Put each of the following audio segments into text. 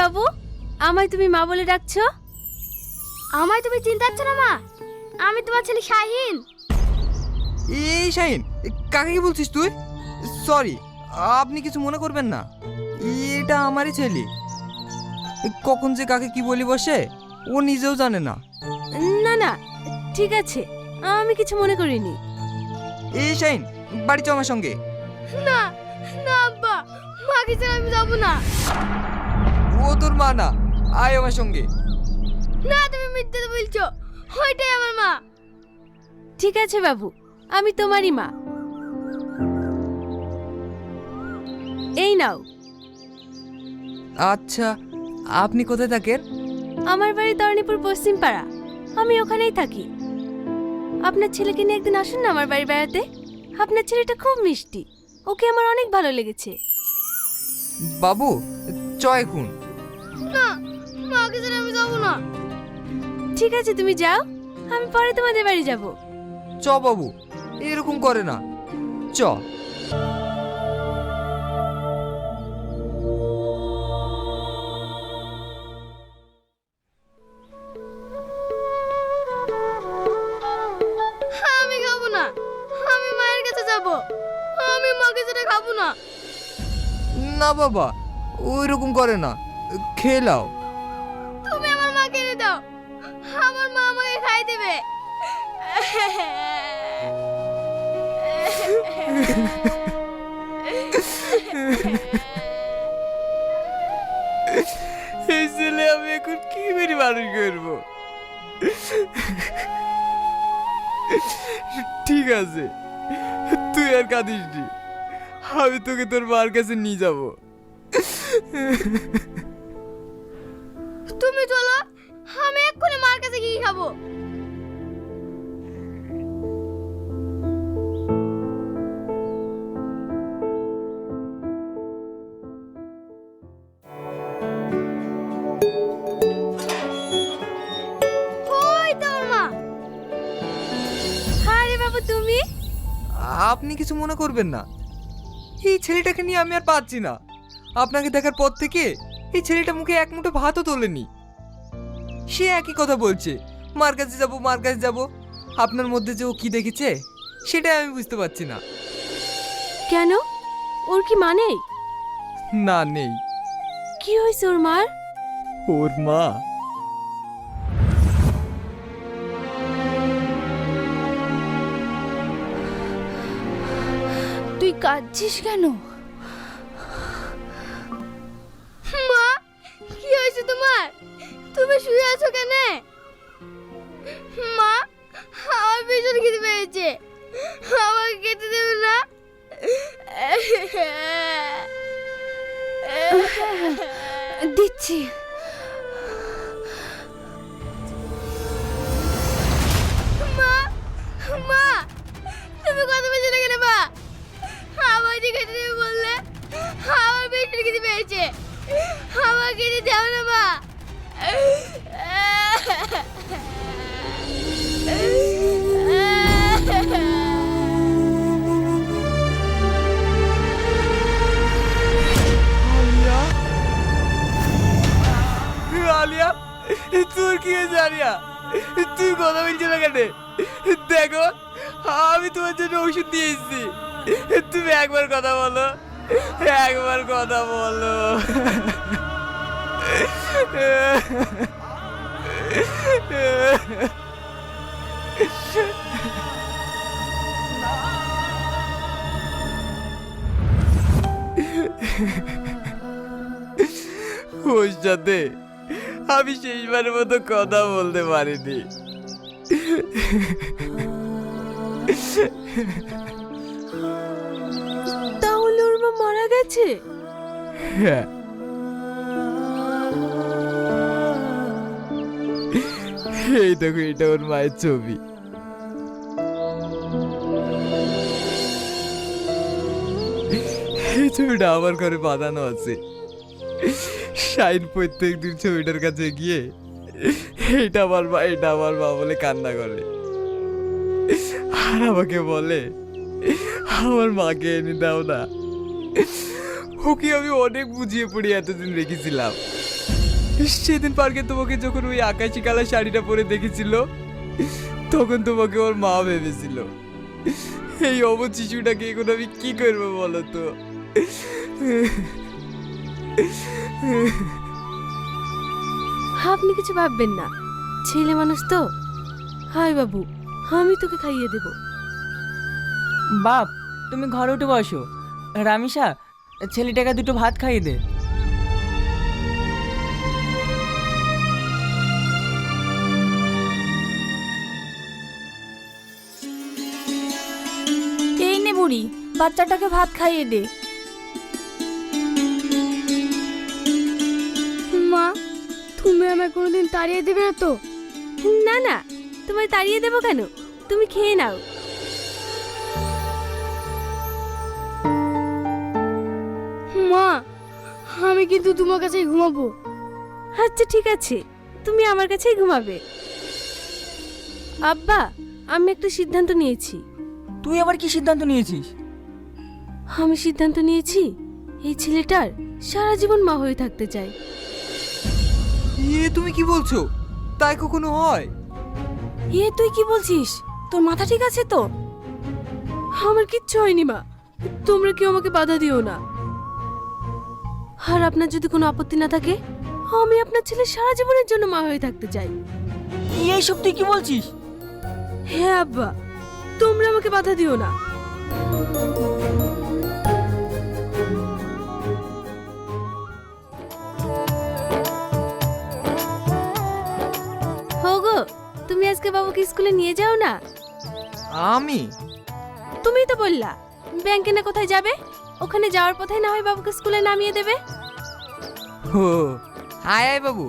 বাবু? আমায় তুমি মা বলে ডাকছো? আমায় তুমি চিনতে পারছ না মা। আমি তোমার ছেলে শাহিন। এই শাহিন কাকে কি বলছিস তুই? সরি আপনি কিছু মনে করবেন না। এটা আমারই ছেলে। কখন যে কাকে কি বলি বসে ও নিজেও জানে না। না না ঠিক আছে আমি কিছু মনে করিনি। এই শাহিন বাড়ি চ আমার সঙ্গে। না না আব্বা মাকে ছেড়ে আমি যাব না। ও তোর মা না আয় আমার সঙ্গে। না তুমি মিথ্যে বলছো। ওইটাই আমার মা। ঠিক আছে বাবু আমি তোমারই মা। এই নাও। আচ্ছা আপনি কোথায় থাকেন? আমার বাড়ি তরণীপুর পশ্চিম পাড়া আমি ওখানেই থাকি। আপনার ছেলেকে নিয়ে একদিন আসুন না আমার বাড়ি বেড়াতে? আপনার ছেলেটা খুব মিষ্টি। ওকে আমার অনেক ভালো লেগেছে। বাবু চ এখন না মাকে ছেড়ে আমি যাব না। ঠিক আছে তুমি যাও। আমি পরে তোমাদের বাড়ি যাব। চ বাবু এরকম করে না। চ। আমি খাব না আমি মায়ের কাছে যাব। আমি মাকে ছেড়ে খাব না। না বাবা ওই রকম করে না। খেয়ে লাও তুমি আমার মাকে এনে দাও। আমার মা আমাকে খাই দেবে। এই ছেলে আমি এখন কি করে মানুষ করব? ঠিক আছে তুই আর কাঁদিস আমি তোকে তোর মার কাছে নিয়ে যাব। খাব। বাবু, তুমি? আপনি কিছু মনে করবেন না। এই ছেলেটাকে নিয়ে আমি আর পাচ্ছি না। আপনাকে দেখার পর থেকে এই ছেলেটা মুখে এক মুঠো ভাতও তোলেনি। সে একই কথা বলছে। মার কাছে যাব মার কাছে যাব। আপনার মধ্যে যে ও কি দেখেছে সেটাই আমি বুঝতে পারছি না। কেন? ওর কি মানে না নেই। কি হয়েছে ওর মার? ওর মা তুই কাঁদছিস কেন? মা কি হয়েছে তোমার? তুমি শুয়ে আছো কেন? মা আমার ভীষণ খিদে পেয়েছে। আমাকে খেতে দেবে না। দিচ্ছি। মা মা তুমি কত বেজে লেগে নেবা আমার যে খেতে দেবে বললে আমার ভীষণ খিদে পেয়েছে। আমার খেতে দাও না মা। আলিয়া, তোর কি হয়েছে আলিয়া? তুই কথা বলছিস না কেন? দেখো, আমি তোমার জন্য ওষুধ দিয়ে এসেছি। তুমি একবার কথা বলো, একবার কথা বলো। সাথে। আমি শেষবারের মতো কথা বলতে পারিনি। তাহলে ওর মা মারা গেছে? হ্যাঁ। এই দেখো এটা ওর মায়ের ছবি। এই ছবিটা আমার ঘরে বাঁধানো আছে। শাইন প্রত্যেক দিন ছবিটার কাছে গিয়ে, এটা আমার মা এটা আমার মা বলে কান্না করে। আর আমাকে বলে, আমার মাকে এনে দাও না। ওকে আমি অনেক বুঝিয়ে পড়ে এতদিন রেখেছিলাম। সেদিন পার্কে তোমাকে যখন ওই আকাশি কালার শাড়িটা পরে দেখেছিল, তখন তোমাকে ওর মা ভেবেছিল, এই অবধ শিশুটাকে এখন আমি কি করব বলো তো? আপনি কিছু ভাববেন না। ছেলে মানুষ তো। হাই বাবু আমি তোকে খাইয়ে দেব। বাপ তুমি ঘরে উঠে বসো। রামিসা ছেলেটাকে দুটো ভাত খাইয়ে দে। এই নে বুড়ি বাচ্চাটাকে ভাত খাইয়ে দে। তুমি আমায় কোনোদিন তাড়িয়ে দেবে না তো? না না। তোমায় তাড়িয়ে দেবো কেন? তুমি খেয়ে নাও। মা আমি কিন্তু তোমার কাছেই ঘুমাবো। আচ্ছা ঠিক আছে। তুমি আমার কাছেই ঘুমাবে। আব্বা আমি একটা সিদ্ধান্ত নিয়েছি। তুই আবার কি সিদ্ধান্ত নিয়েছিস? আমি সিদ্ধান্ত নিয়েছি এই ছেলেটার সারা জীবন মা হয়ে থাকতে চাই। ইয়ে তুমি কি বলছো? তাই কখনো হয়? এ তুই কি বলছিস? তোর মাথা ঠিক আছে তো? আমার কিচ্ছু হয়নি মা। তোমরা কেউ আমাকে বাধা দিও না। আর আপনার যদি কোনো আপত্তি না থাকে আমি আপনার ছেলে সারা জীবনের জন্য মা হয়ে থাকতে চাই। এইসব তুই কি বলছিস? হ্যাঁ আব্বা। তোমরা আমাকে বাধা দিও না। বাবুকে স্কুলে নিয়ে যাও না? আমি? তুমিই তো বললা ব্যাংকে না কোথায় যাবে? ওখানে যাওয়ার পথে না হয় বাবুকে স্কুলে নামিয়ে দেবে। ও আয় আয় বাবু।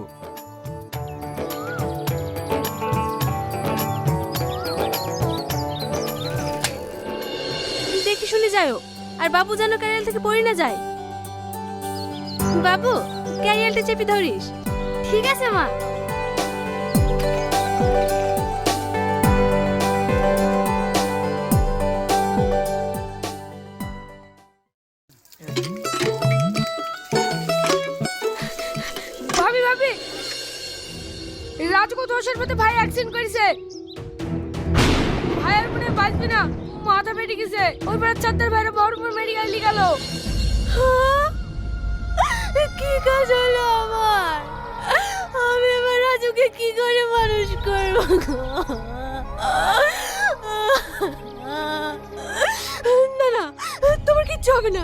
দেখি শুনে যাও আর বাবু যেন ক্যারিয়াল থেকে পড়ে না যায়। বাবু ক্যারিয়ালটা চেপে ধরিস। ঠিক আছে মা। মধ্যে ভাই অ্যাক্সিডেন্ট করেছে। ভাইয়ের মনে বাঁচবে না, মাথা ফেটে গেছে। ওই পাড়ার চারটার ভাইরা বহরমপুর মেডিকেল নিয়ে গেল। কি কাজ হলো আমার? আমি আমার রাজুকে কি করে মানুষ করব না না, তোমার কিচ্ছু হবে না।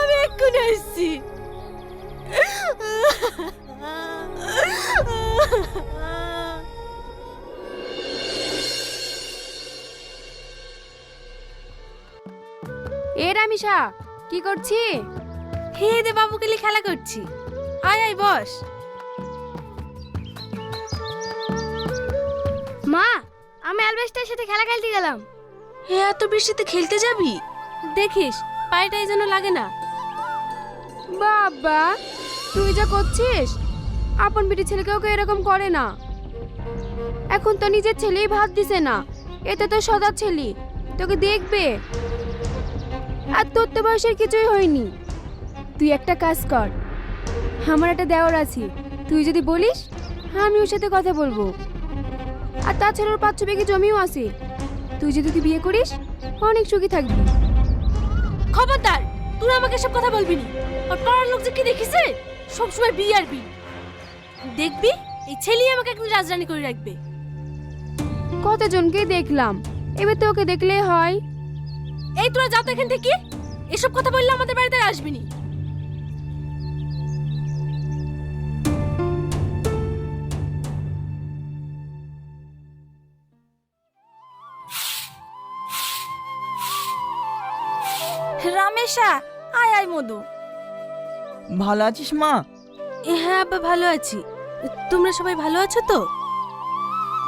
আমি এক্ষুনি আসছি। এ রামিসা কি করছি? হে দে বাবুকে নিয়ে খেলা করছি। আয় আয় বস। মা আমি অ্যালবেস্টার সাথে খেলা খেলতে গেলাম। হে এত বৃষ্টিতে খেলতে যাবি? দেখিস পায়েটাই যেন লাগে না। বাবা তুই যা করছিস আপন বেটি ছেলেকেও কেউ এরকম করে না। এখন তো নিজের ছেলেই ভাত দিছে না এতে তো সদা ছেলে তোকে দেখবে। আর তোর তো বয়সের কিছুই হয়নি। তুই একটা কাজ কর। আমার একটা দেওয়ার আছে। তুই যদি বলিস আমি ওর সাথে কথা বলব। আর তাছাড়া ওর পাঁচ বিঘে জমিও আছে। তুই যদি তুই বিয়ে করিস অনেক সুখী থাকবি। খবরদার তুই আমাকে সব কথা বলবি নি? আর পাড়ার লোক যে কি দেখিছে? সবসময় বিয়ে আর বিয়ে। দেখবি এই ছেলেই আমাকে একদিন রাজরানী করে রাখবে। কতজনকে দেখলাম। এবার তো ওকে দেখলেই হয়। এই তোরা যাও তো এখান থেকে। এসব কথা বললে আমাদের বাড়িতে আসবি নি। রামেশা আয় আয় মধু। ভালো আছিস মা? এ, হ্যাঁ আব্বা ভালো আছি। তোমরা সবাই ভালো আছো তো?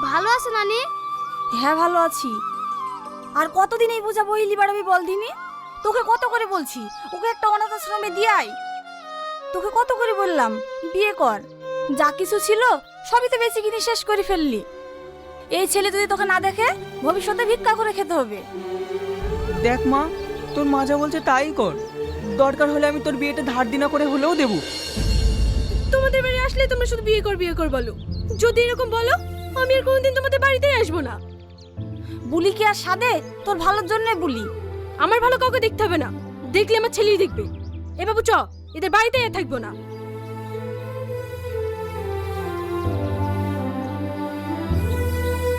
ভালো আছো নানি? হ্যাঁ ভালো আছি। আর কতদিন এই বোঝা বইলি বাড়াবি বল দিনি তোকে কত করে বলছি? ওকে একটা অনাথ আশ্রমে দিয়ে আয় তোকে কত করে বললাম? বিয়ে কর। যা কিছু ছিল সবই তো বেশি কিনে শেষ করে ফেললি। এই ছেলে যদি তোকে না দেখে ভবিষ্যতে ভিক্ষা করে খেতে হবে। দেখ মা তোর মা যা বলছে তাই কর। দরকার হলে আমি তোর বিয়েটা ধার দিনা করে হলেও দেবো। তোমাদের বাড়ি আসলে তোমরা শুধু বিয়ে কর বিয়ে কর বলো। যদি এরকম বলো আমি আর কোনোদিন তোমাদের বাড়িতেই আসব না। বুলি কি আর সাদে তোর ভালোর জন্য বুলি। আমার ভালো কাউকে দেখতে হবে না। দেখলে আমার ছেলেই দেখবে। এ বাবু, চ, এদের বাড়িতে থাকব না।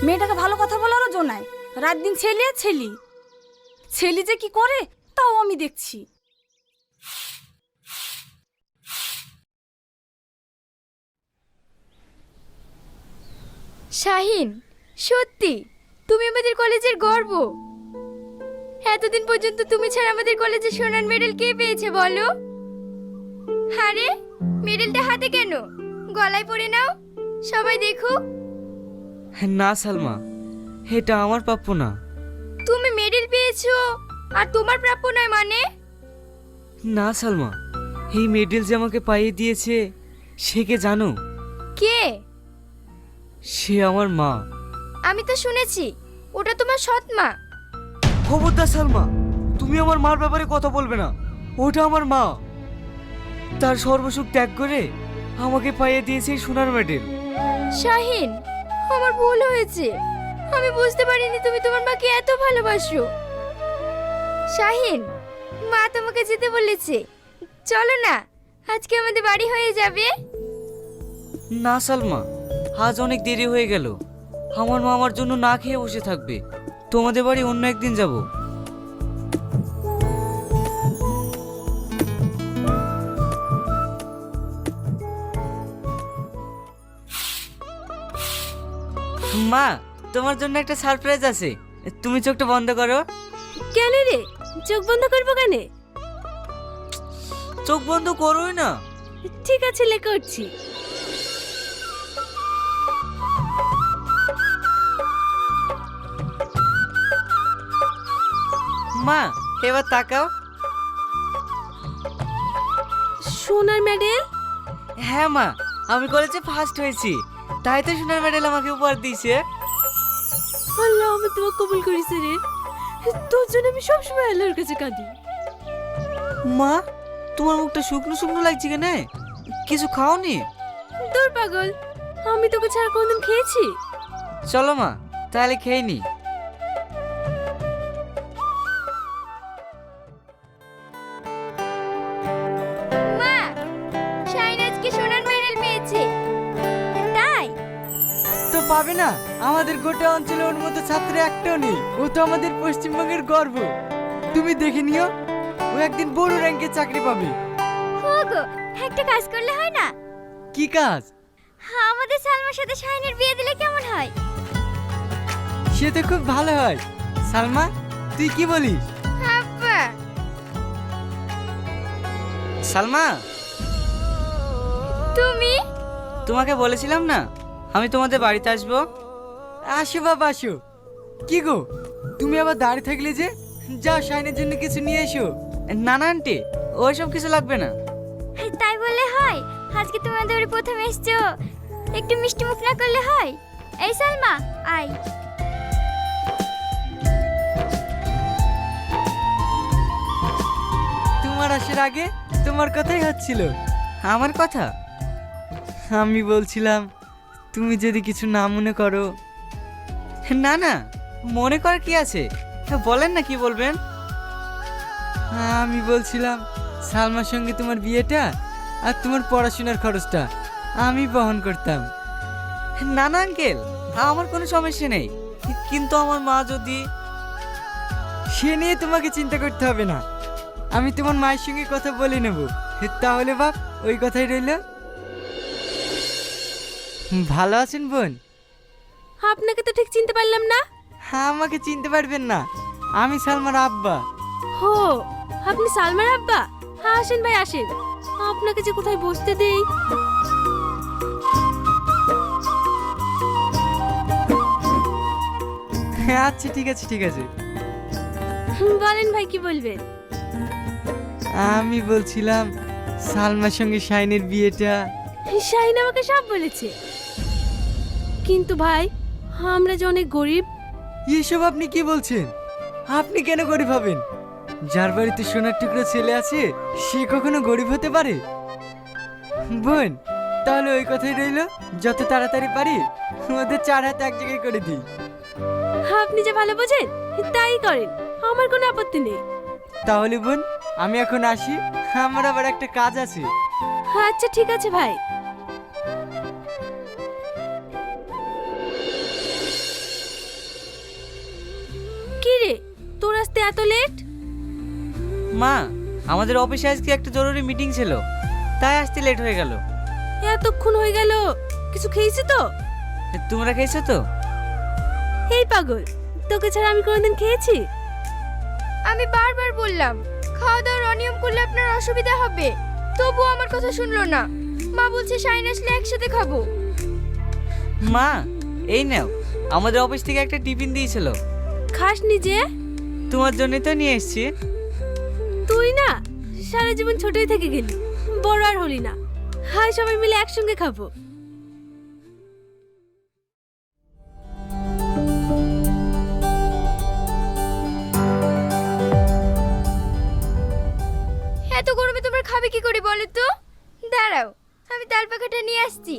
মেয়েটাকে ভালো কথা বলারও জো নাই। রাত দিন ছেলে ছেলি। ছেলি যে কি করে, তাও আমি দেখছি। শাহিন, সত্যি? তুমি আমাদের কলেজের গর্ব। এতদিন পর্যন্ত তুমি ছাড়া আমাদের কলেজে সোনার মেডেল কে পেয়েছে বলো? আরে মেডেলটা হাতে কেন? গলায় পরে নাও সবাই দেখুক না সালমা এটা আমার প্রাপ্য না। তুমি মেডেল পেয়েছ আর তোমার প্রাপ্য নয় মানে? না সালমা এই মেডেল যে আমাকে পাইয়ে দিয়েছে সে কে জানো? কে? সে আমার মা। আমি তো শুনেছি ওটা তোমার সৎ মা। খবরদার সালমা তুমি আমার মার ব্যাপারে কথা বলবে না। ওটা আমার মা। তার সর্বসুখ ত্যাগ করে আমাকে পাইয়ে দিয়েছে এই সোনার মেডেল শাহিন আমার ভুল হয়েছে। আমি বুঝতে পারিনি তুমি তোমার মাকে এত ভালোবাসো। শাহিন মা তোমাকে যেতে বলেছে। চলো না আজকে আমাদের বাড়ি হয়ে যাবে। না সালমা আজ অনেক দেরি হয়ে গেল। আমার মা আমার জন্য না খেয়ে বসে থাকবে। তোমাদের বাড়ি অন্য একদিন যাব। মা তোমার জন্য একটা সারপ্রাইজ আছে। তুমি চোখটা বন্ধ করো। কেন রে? চোখ বন্ধ করব কেন? চোখ বন্ধ করোই না। ঠিক আছে লে করছি মা এবার তাকাও। সোনার মেডেল? হ্যাঁ মা আমি কলেজে ফার্স্ট হয়েছি। তাই তো সোনার মেডেল আমাকে উপহার দিয়েছে। আল্লাহ আমি তোমাকে কবুল করেছে রে তোর জন্য আমি সবসময় আল্লাহর কাছে কাঁদি। মা তোমার মুখটা শুকনো শুকনো লাগছে কেন? কিছু খাওনি? তোর পাগল আমি তোকে ছাড়া কোনদিন খেয়েছি? চলো মা তাহলে খেয়ে নি। পাবে না? আমাদের গোটা অঞ্চলে ওর মতো ছাত্র একটাও নেই। ও তো আমাদের পশ্চিমবঙ্গের গর্ব। তুমি দেখে নিও ও একদিন বড় র্যাঙ্কে চাকরি পাবে। গো একটা কাজ করলে হয় না? কি কাজ? আমাদের সালমার সাথে শাহিনের বিয়ে দিলে কেমন হয়? সে তো খুব ভালো হয়। সালমা তুই কি বলিস? আব্বা সালমা? তুমি? তোমাকে বলেছিলাম না আমি তোমাদের বাড়িতে আসব। আসো বাবা আসো। কি গো তুমি আবার দাঁড়িয়ে থাকলে যে? যাও শাইনের জন্য কিছু নিয়ে এসো। না না আন্টি ওইসব কিছু লাগবে না। তাই বললে হয়? আজকে তোমাদের প্রথম এসছো। একটু মিষ্টি মুখ না করলে হয়? এই সালমা আয়। তোমার আসার আগে তোমার কথাই হচ্ছিল। আমার কথা? আমি বলছিলাম তুমি যদি কিছু না মনে করো। না না মনে কর কি আছে? হ্যাঁ, বলেন না কি বলবেন? আমি বলছিলাম সালমার সঙ্গে তোমার বিয়েটা আর তোমার পড়াশোনার খরচটা আমি বহন করতাম। না না আঙ্কেল আমার কোনো সমস্যা নেই। কিন্তু আমার মা যদি সে নিয়ে তোমাকে চিন্তা করতে হবে না। আমি তোমার মায়ের সঙ্গে কথা বলে নেব। তাহলে বাপ ওই কথাই রইল। ভালো আছেন বোন? আপনাকে তো ঠিক চিনতে পারলাম না। হ্যাঁ আমাকে চিনতে পারবেন না। আমি সালমার আব্বা। হো আপনি সালমার আব্বা? হ্যাঁ আসেন ভাই আসেন। আপনাকে যে কোথায় বসতে দেই। হ্যাঁ আচ্ছা ঠিক আছে ঠিক আছে। বলেন ভাই কি বলবেন? আমি বলছিলাম সালমার সঙ্গে শাইনের বিয়েটা। শাহিন আমাকে সব বলেছে। কিন্তু ভাই আমরা যে অনেক গরিব। এসব আপনি কি বলছেন? আপনি কেন গরিব হবেন? যার বাড়িতে সোনার টুকরো ছেলে আছে সে কখনো গরিব হতে পারে? বোন তাহলে ওই কথাই রইল যত তাড়াতাড়ি পারি ওদের চার হাতে এক জায়গায় করে দিই। আপনি যে ভালো বোঝেন তাই করেন আমার কোনো আপত্তি নেই। তাহলে বোন আমি এখন আসি আমার আবার একটা কাজ আছে। আচ্ছা ঠিক আছে ভাই। এত লেট মা আমাদের অফিসে আজকে একটা জরুরি মিটিং ছিল তাই আসতে লেট হয়ে গেল। এতক্ষণ হয়ে গেল? কিছু খেয়েছি তো? তোমরা খেয়েছো তো? এই পাগল তোকে ছাড়া আমি কোনোদিন খেয়েছি? আমি বারবার বললাম খাওয়া দাওয়ার অনিয়ম করলে আপনার অসুবিধা হবে। তবুও আমার কথা শুনলো না। মা বলছে শাইন আসলে একসাথে খাব। মা এই নাও আমাদের অফিস থেকে একটা টিফিন দিয়েছিল। খাস নিজে তোমার জন্যই তো নিয়ে এসেছি। তুই না, সারা জীবন ছোটই থেকে গেলি। বড় আর হলি না। হাই, সবাই মিলে একসঙ্গে খাব। এত গরমে তোমরা খাবে কি করে বলো তো? দাঁড়াও, আমি তাল পাখাটা নিয়ে আসছি।